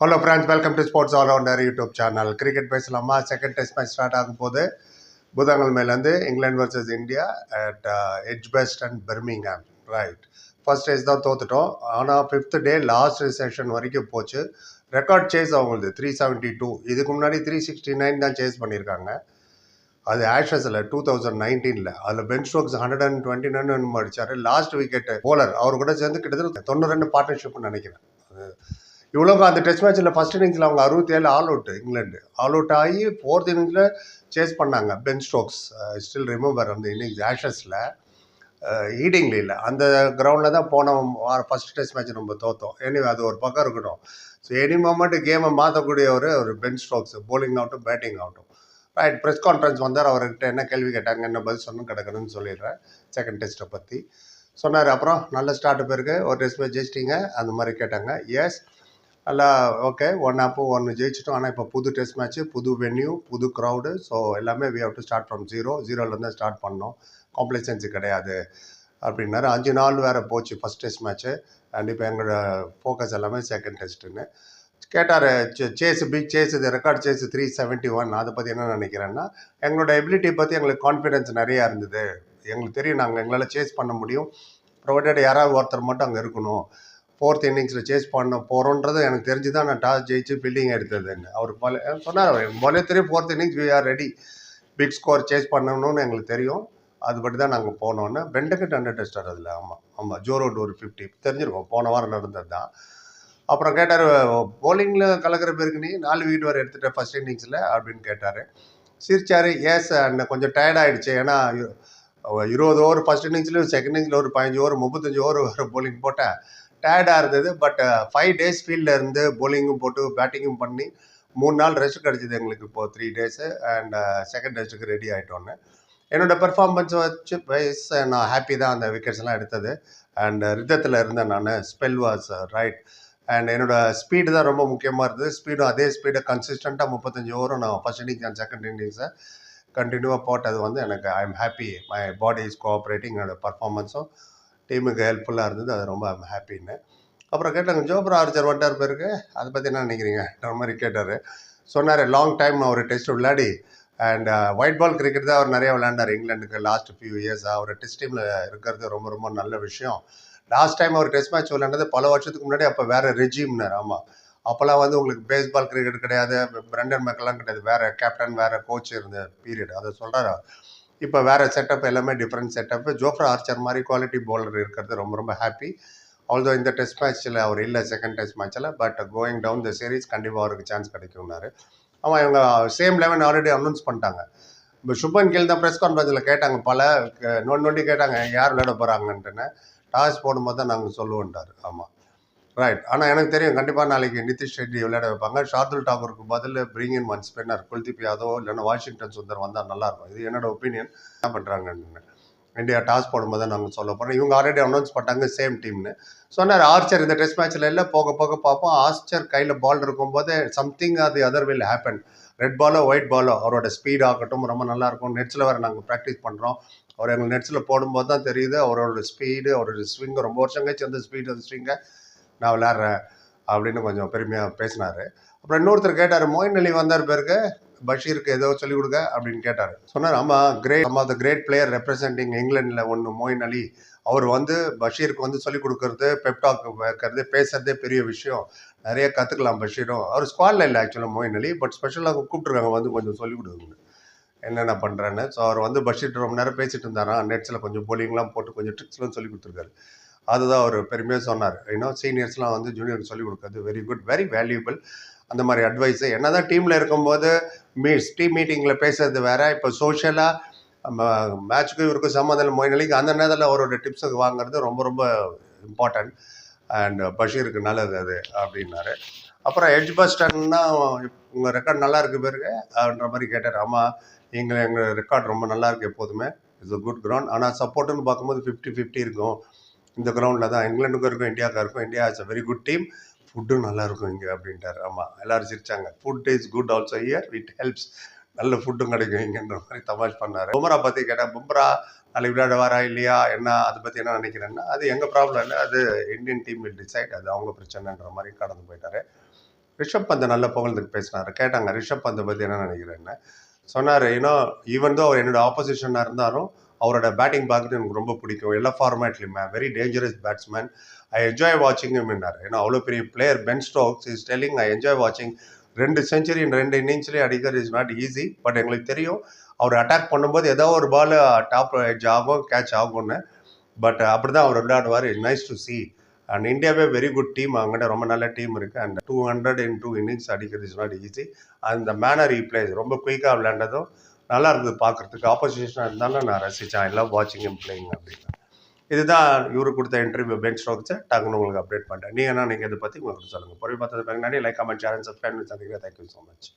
Hello friends welcome to sports allrounder YouTube channel cricket பேசலாமா? Second test match start ஆகும் போது புதன்கிழமையிலேருந்து England versus India at Edgbaston Birmingham right first days தான் தோத்துட்டோம். ஆனால் fifth day last session வரைக்கும் போச்சு. Record chase அவங்களுது three seventy two இதுக்கு முன்னாடி த்ரீ சிக்ஸ்டி நைன் தான் சேஸ் பண்ணியிருக்காங்க. அது ஆஷஸில் டூ தௌசண்ட் நைன்டீனில் அதில் Ben Stokes hundred and twenty nine அடிச்சார். லாஸ்ட் விக்கெட் போலர் அவர் கூட சேர்ந்து கிட்டத்தட்ட தொண்ணூறு ரெண்டு பார்ட்னர்ஷிப்னு நினைக்கிறேன். அது இவ்வளோ அந்த டெஸ்ட் மேட்ச்சில் ஃபஸ்ட் இன்னிங்ஸில் அவங்க அறுபத்தி ஏழு all out England all out ஆகி ஃபோர்த் இன்னிங்ஸில் சேஸ் பண்ணாங்க. பென் ஸ்டோக்ஸ் ஸ்டில் ரிமெம்பர் அந்த இன்னிங்ஸ் ஆஷஸில் ஈடிங்ல இல்லை. அந்த கிரவுண்டில் தான் போன வாரம் ஃபர்ஸ்ட் டெஸ்ட் மேட்ச் நம்ம தோத்தோம். எனிவே அது ஒரு பக்கம் இருக்கட்டும். ஸோ எனி மொமெண்ட் கேமை மாற்றக்கூடிய ஒரு ஒரு பென் ஸ்டோக்ஸ் போலிங் ஆகட்டும் பேட்டிங் ஆகட்டும் ரைட் ப்ரெஸ் கான்ஃபரன்ஸ் வந்தார். அவர்கிட்ட என்ன கேள்வி கேட்டாங்க என்ன பதில் சொன்னு கிடக்கணும்னு சொல்லிடுறேன். செகண்ட் டெஸ்ட்டை பற்றி சொன்னார் அப்புறம் நல்ல ஸ்டார்ட் போயிருக்கு. ஒரு டெஸ்ட் மேட்ச் ஜெயிச்சிட்டிங்க. அந்த மாதிரி கேட்டாங்க. எஸ் நல்லா ஓகே ஒன் ஆப்பு ஒன்று ஜெயிச்சிட்டோம். ஆனால் இப்போ புது டெஸ்ட் மேட்ச்சு புது வென்யூ புது க்ரௌடு ஸோ எல்லாமே we have to start from zero ஜீரோலேருந்து ஸ்டார்ட் பண்ணோம். காம்ப்ளெக்சன்சி கிடையாது. அப்படின்னாரு. அஞ்சு நாள் வேறு போச்சு ஃபஸ்ட் டெஸ்ட் மேட்ச்சு அண்ட் இப்போ எங்களோட ஃபோக்கஸ் எல்லாமே செகண்ட் டெஸ்ட்டுன்னு கேட்டார் சேஸ் பிக் சேஸ் இது record chase three seventy one அதை பற்றி என்ன நினைக்கிறேன்னா எங்களோட எபிலிட்டி பற்றி எங்களுக்கு கான்ஃபிடென்ஸ் நிறையா இருந்தது. எங்களுக்கு தெரியும் நாங்கள் எங்களால் சேஸ் பண்ண முடியும். ப்ரொவைடட் யாராவது ஒருத்தர் மட்டும் அங்கே இருக்கணும். ஃபோர்த் இன்னிங்ஸில் சேஸ் பண்ண போகிறோன்றது எனக்கு தெரிஞ்சு தான் நான் டாஸ் ஜெயிச்சு ஃபீல்டிங் எடுத்ததுன்னு. அவர் பால சொன்னார் பாலே தெரியும் fourth innings we are ready big score chase பண்ணணும்னு எங்களுக்கு தெரியும். அதுபடி தான் நாங்கள் போனோன்னு பெண்டக்கட் அண்டர் டெஸ்டர் அதில் ஆமாம் ஆமாம் ஜோரோட் ஒரு ஃபிஃப்டி தெரிஞ்சிருக்கோம் போன வாரம் நடந்தது தான் அப்புறம் கேட்டார் போலிங்கில் கலக்கிற பேருக்கு நீ நாலு வீடு வரை எடுத்துட்ட ஃபர்ஸ்ட் இன்னிங்ஸில் அப்படின்னு கேட்டார். சிரிச்சார் ஏஸ் அண்ட் கொஞ்சம் டயர்ட் ஆகிடுச்சு ஏன்னா இருபது ஓவர் ஃபஸ்ட் இன்னிங்ஸ்லையும் செகண்ட் இன்னிங்ஸில் ஒரு பதினஞ்சு ஓவர் முப்பத்தஞ்சு ஓவர் போலிங் போட்டேன். டயர்டாக இருந்தது பட் ஃபைவ் டேஸ் ஃபீல்டில் இருந்து போலிங்கும் போட்டு பேட்டிங்கும் பண்ணி மூணு நாள் ரெஸ்ட் கிடச்சிது எங்களுக்கு இப்போது த்ரீ டேஸு அண்ட் செகண்ட் டேஸ்ட்டுக்கு ரெடி ஆகிட்டோன்னு என்னோட பெர்ஃபார்மன்ஸ் வச்சு வைஸ் நான் ஹாப்பி தான் அந்த விக்கெட்ஸ்லாம் எடுத்தது. அண்ட் uh, ரிதத்தில் இருந்தேன் நான் ஸ்பெல் வாஸ் ரைட் அண்ட் என்னோடய ஸ்பீடு தான் ரொம்ப முக்கியமாக இருந்தது. ஸ்பீடும் அதே ஸ்பீடை கன்சிஸ்டண்ட்டாக முப்பத்தஞ்சு ஓவரும் நான் ஃபர்ஸ்ட் இன்னிங்ஸ் அண்ட் செகண்ட் இன்னிங்ஸை கண்டினியூவாக போட்டது வந்து எனக்கு I am happy my body is cooperating என்னோட பர்ஃபார்மன்ஸும் டீமுக்கு ஹெல்ப்ஃபுல்லாக இருந்தது. அது ரொம்ப ஹாப்பின்னு அப்புறம் கேட்டாங்க ஜோப்ரா ஆர்ச்சர் வந்துட்டார் பேருக்கு அதை பற்றி என்ன நினைக்கிறீங்கன்ற மாதிரி கேட்டார். சொன்னார் லாங் டைம் அவர் டெஸ்ட் விளையாடி அண்ட் ஒயிட் பால் கிரிக்கெட் தான் அவர் நிறைய விளையாண்டார். இங்கிலாந்துக்கு லாஸ்ட் ஃபியூ இயர்ஸாக அவர் டெஸ்ட் டீமில் இருக்கிறது ரொம்ப ரொம்ப நல்ல விஷயம். லாஸ்ட் டைம் அவர் டெஸ்ட் மேட்ச் விளையாண்டது பல வருஷத்துக்கு முன்னாடி அப்போ வேறு ரெஜிம்னார் ஆமாம் அப்போல்லாம் வந்து உங்களுக்கு பேஸ்பால் கிரிக்கெட் கிடையாது. பிரண்டன் மெக்கெல்லாம் கிடையாது. வேறு கேப்டன் வேறு கோச் இருந்த பீரியட் அதை சொல்கிறார் இப்போ வேறு செட்டப் எல்லாமே டிஃப்ரெண்ட் செட்டப் ஜோஃப்ரா ஆர்ச்சர் மாதிரி குவாலிட்டி பவுலர் இருக்கிறது ரொம்ப ரொம்ப ஹாப்பி ஆல்தோ இந்த டெஸ்ட் மேட்ச்சில் அவர் இல்லை செகண்ட் டெஸ்ட் மேட்ச்சில் but going down the series கண்டிப்பாக அவருக்கு சான்ஸ் கிடைக்கும்னாரு ஆமாம் இவங்க சேம் லெவன் ஆல்ரெடி அனௌன்ஸ் பண்ணிட்டாங்க. இப்போ சுப்பன் கில் தான் ப்ரெஸ் கான்ஃபரன்ஸில் கேட்டாங்க பல நோண்டி நோண்டி கேட்டாங்க யார் விளையாட போகிறாங்கன்ட்டுன்னு டாஸ் போடும்போது தான் நாங்கள் சொல்லுவோன்ட்டார் ஆமாம் ரைட் ஆனால் எனக்கு தெரியும் கண்டிப்பாக நாளைக்கு நிதிஷ் ரெட்டி விளையாட வைப்பாங்க. ஷார்துல் டாகூருக்கு பதில் bring in one spinner Kuldeep Yadav இல்லைன்னா வாஷிங்டன் சுந்தர் வந்தால் நல்லாயிருக்கும் இது என்னோட ஒப்பீனியன் என்ன பண்ணுறாங்கன்னு இந்தியா டாஸ் போடும்போது தான் நாங்கள் சொல்ல போகிறோம் இவங்க ஆல்ரெடி அனௌன்ஸ் பண்ணிட்டாங்க சேம் டீம்னு சொன்னார் ஆர்ச்சர் இந்த டெஸ்ட் மேட்ச்சில் இல்லை போக போக பார்ப்போம். ஆர்ச்சர் கையில் பால் இருக்கும்போது சம்திங் அது அதர் வில் ஹேப்பன் ரெட் பாலோ ஒயிட் பாலோ அவரோட ஸ்பீட் ஆகட்டும் ரொம்ப நல்லாயிருக்கும் நெட்ஸில் வேறு நாங்கள் ப்ராக்டிஸ் பண்ணுறோம் அவர் எங்களுக்கு நெட்ஸில் போடும்போது தான் தெரியுது அவரோட ஸ்பீடு அவரோட ஸ்விங் ரொம்ப வருஷம் கழிச்சு அந்த ஸ்பீடு அந்த ஸ்விங்கை நான் விளாட்றேன் அப்படின்னு கொஞ்சம் பெருமையாக பேசினார். அப்புறம் இன்னொருத்தர் கேட்டார் மோயின் அலி வந்தார் பேருக்கு பஷீருக்கு ஏதோ சொல்லிக் கொடுங்க அப்படின்னு கேட்டார். சொன்னார் ஆமாம் great some of the great player representing இங்கிலாண்டில் ஒன்று மோயின் அலி அவர் வந்து பஷீருக்கு வந்து சொல்லிக் கொடுக்கறது பெப்டாக் வைக்கிறது பேசுறதே பெரிய விஷயம். நிறைய கற்றுக்கலாம் பஷீரும். அவர் ஸ்குவாடில் இல்லை ஆக்சுவலாக மோயின் அலி பட் ஸ்பெஷலாக கூப்பிட்ருக்காங்க வந்து கொஞ்சம் சொல்லிக் கொடுங்க. என்னென்ன பண்ணுறேன்னு ஸோ அவர் வந்து பஷீர் ரொம்ப நேரம் பேசிட்டு இருந்தாராம். நெட்ஸில் கொஞ்சம் போலிங்லாம் போட்டு கொஞ்சம் ட்ரிக்ஸ்லாம் சொல்லி கொடுத்துருக்காரு. அதுதான் அவர் பெருமையாக சொன்னார். இன்னும் சீனியர்ஸ்லாம் வந்து ஜூனியருக்கு சொல்லிக் கொடுக்குறது வெரி குட் வெரி வேல்யூபிள் அந்த மாதிரி அட்வைஸு என்ன தான் டீமில் இருக்கும்போது மீட்ஸ் டீம் மீட்டிங்கில் பேசுறது வேறு. இப்போ சோஷியலாக மேட்ச்சுக்கும் இவருக்கும் சம்மந்தம் மொயினலிக்கு அந்த நேரத்தில் அவரோட டிப்ஸுக்கு வாங்குறது ரொம்ப ரொம்ப இம்பார்ட்டன்ட் அண்ட் பஷீருக்கு நல்லது அது அப்படின்னாரு. அப்புறம் எட்ஜ் பஸ்டன்னா உங்கள் ரெக்கார்ட் நல்லா இருக்கு பேருக்கு அப்படின்ற மாதிரி கேட்டார். ஆமாம் எங்கள் எங்கள் ரெக்கார்ட் ரொம்ப நல்லா இருக்கு எப்போதுமே. இட்ஸ் அ குட் கிரவுண்ட் ஆனால் சப்போர்ட்டுன்னு பார்க்கும்போது ஃபிஃப்டி ஃபிஃப்டி இருக்கும். இந்த கிரவுண்டில் தான் இங்கிலாண்டுக்கும் இருக்கும் இந்தியாவுக்கும் இருக்கும். India is a very good team ஃபுட்டும் நல்லா இருக்கும் இங்கே அப்படின்ட்டார். ஆமாம் எல்லாரும் சிரிச்சாங்க. Food is good also here it helps நல்ல ஃபுட்டும் கிடைக்கும் இங்கேன்ற மாதிரி தமாஷ் பண்ணார். பும்ரா பற்றி கேட்டால் பும்ரா நாளைக்கு விளையாட வரா இல்லையா? என்ன அதை பற்றி என்ன நினைக்கிறேன்னா அது எங்கள் ப்ராப்ளம் இல்லை. அது இந்தியன் டீம் வில் டிசைட் அது அவங்க பிரச்சனைன்ற மாதிரி கடந்து போயிட்டார். ரிஷப் பந்த் நல்ல புகழ்ந்துக்கு பேசினார். கேட்டாங்க ரிஷப் பந்தை பற்றி என்ன நினைக்கிறேன்னு? சொன்னார் ஏன்னா ஈவன் தான் அவர் என்னோட ஆப்போசிஷனாக இருந்தாலும் அவரோட பேட்டிங் பார்த்துட்டு எனக்கு ரொம்ப பிடிக்கும். எல்லா ஃபார்மேட்லையுமே very dangerous batsman I enjoy வாட்சிங் மின்னார் ஏன்னா அவ்வளோ பெரிய player Ben Stokes is telling I enjoy வாட்சிங் ரெண்டு செஞ்சுரி ரெண்டு இன்னிங்ஸ்லேயே அடிக்கிறது இஸ் நாட் ஈஸி பட் எங்களுக்கு தெரியும் அவர் அட்டாக் பண்ணும்போது ஏதோ ஒரு பால் டாப் எட்ஜ் ஆகும் கேட்ச் ஆகும்னு. பட் அப்படி தான் அவர் விளையாடுவார். நைஸ் டு சி அண்ட் இந்தியாவே வெரி குட் டீம் அவங்ககிட்ட ரொம்ப நல்ல டீம் இருக்குது and two hundred in two innings அடிக்கிறது இஸ் நாட் ஈஸி அந்த மேனர் ஈ பிளேஸ் ரொம்ப குயிக்காக விளையாண்டதும் நல்லா இருந்தது பார்க்குறதுக்கு. ஆப்போசிஷனாக இருந்தாலும் நான் ரசித்தேன் ஐ லவ் வாட்சிங் பிளேயிங் அப்படின்னு இதுதான் இவரு கொடுத்த இன்டர்வியூ பெஞ்ச் ஸ்டோக்ஸை டக்குன்னு உங்களுக்கு அப்டேட் பண்ணிட்டேன். நீங்கள் என்ன நீங்கள் இதை பற்றி உங்களுக்கு சொல்லுங்கள் பொருள் பார்த்தது பின்னாடி லைக் கமெண்ட் சேனல் சப்ஸ்கிரைப் சந்திக்கிறேன். Thank you so much